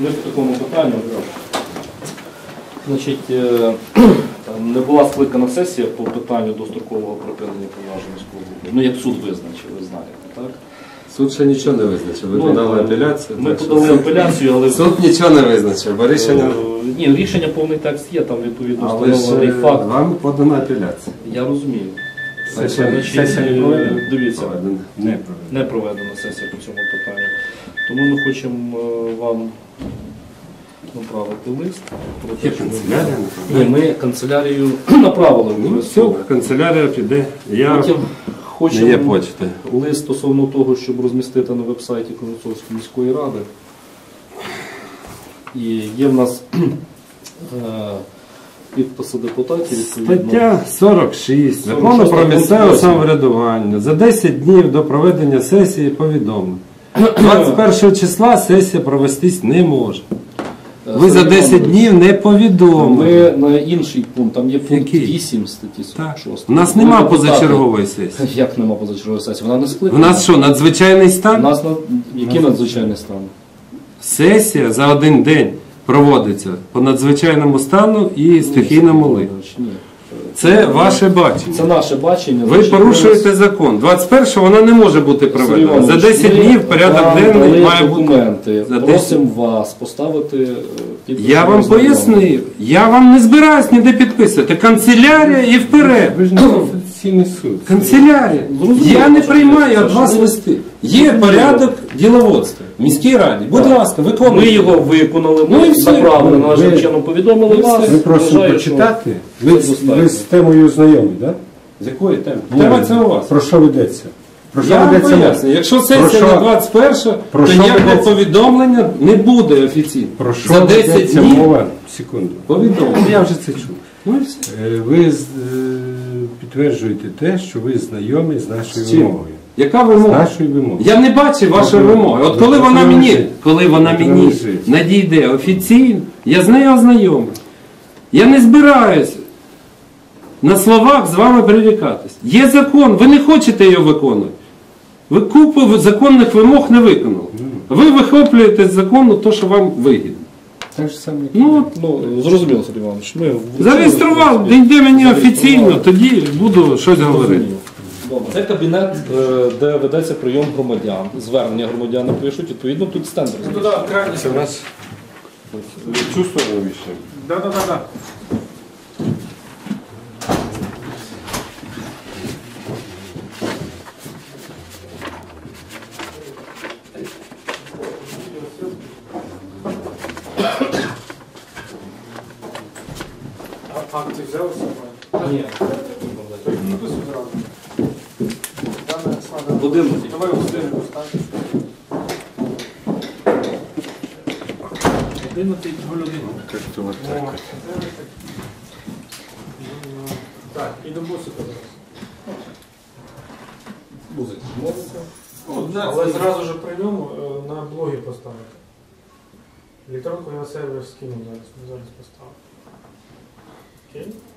Ми по такому питанню. Значить, е, не була скликана сесія по питанню дострокового припинення повноважень міського голови. Ну, як суд визначив, ви знаєте, так? Суд ще нічого не визначив. Ви Ну, подали е, апеляцію. Ми так подали апеляцію, але Суд нічого не визначив, бо рішення. Е, Ні, рішення повний текст є, там відповідно Але встановлений факт. вам подана апеляція. Я розумію. Сесія- сесія не проведена? Дивіться, Не не проведена сесія по цьому питанню. Тому ми хочемо е, вам направити лист. про те, Є що ви- канцелярія, Ні, напевно. ми канцелярію направили Ну, все, канцелярія піде. Я Потім не є хочемо почти. лист стосовно того, щоб розмістити на веб-сайті Кузнецовської міської ради. І є в нас е, підписи депутатів відповідно. Стаття 46 Закону про місцеве самоврядування. За 10 днів до проведення сесії повідомлено. 21 числа сесія провестись не може. Е, Ви за 10 днів не повідомили. Ми на інший пункт, там є пункт Який? 8 статті Так. 46. У нас нема депутати- позачергової сесії. Як нема позачергової сесії? Вона не У скликана. нас що, надзвичайний У стан? нас на... який надзвичайний стан? Сесія за один день проводиться по надзвичайному стану і стихійному лиху. Це ваше бачення. Це наше бачення. Ви порушуєте закон. 21 вона не може бути проведена. За Іванович, 10 днів порядок денний має бути. За 10 Просимо вас поставити е, підпис. Я вам пояснив. Я вам не збираюсь ніде підписувати. Канцелярія і вперед. Конституційний суд. Канцелярія. Я не приймаю від вас листи. Є порядок діловодства в міській раді. Будь ласка, Ми його виконали, ми Ну і все. направили, належним чином повідомили вас. Ви просимо Вважаю, що почитати. Ви, ви з темою знайомі, так? З якої теми? Тема це у вас. Про що ведеться? Про що Я вам ведеться? мова? поясню. Якщо сесія на 21, про то що ніякого ведеться? повідомлення не буде офіційно. Про що За 10 ведеться днів мова? Секунду. повідомлення. Я вже це чув. Ну і все. Е, Ви з- е, підтверджуєте те, що ви знайомі з нашою чим? вимогою. Яка З нашою вимогою. Я не бачив вашої Добре. вимоги. От Добре. коли вона мені, коли вона Добре. мені надійде офіційно, я з нею ознайомий. Я не збираюсь на словах з вами прирікатись. Є закон, ви не хочете його виконувати. Ви купу законних вимог не виконали. Ви вихоплюєте з закону те, що вам вигідно. Так же саме. Ну, Ну, зрозуміло, Сергій Іванович. Ми зареєстрував, де мені офіційно, тоді буду щось говорити. Це кабінет, е, де ведеться прийом громадян. Звернення громадян пишуть, відповідно тут стенд розміщений. Це у нас в цю сторону. Так, так, да, да. А акти взяли з собою? Ні. Підписуй зразу. Дане складено. Годину. Давай у годиннику стань. 11 годин. Так, і до бусика зараз. Але зразу ж при ньому е, на блогі поставити. Електронку я на сервер скину зараз. Ми зараз поставимо. Okay.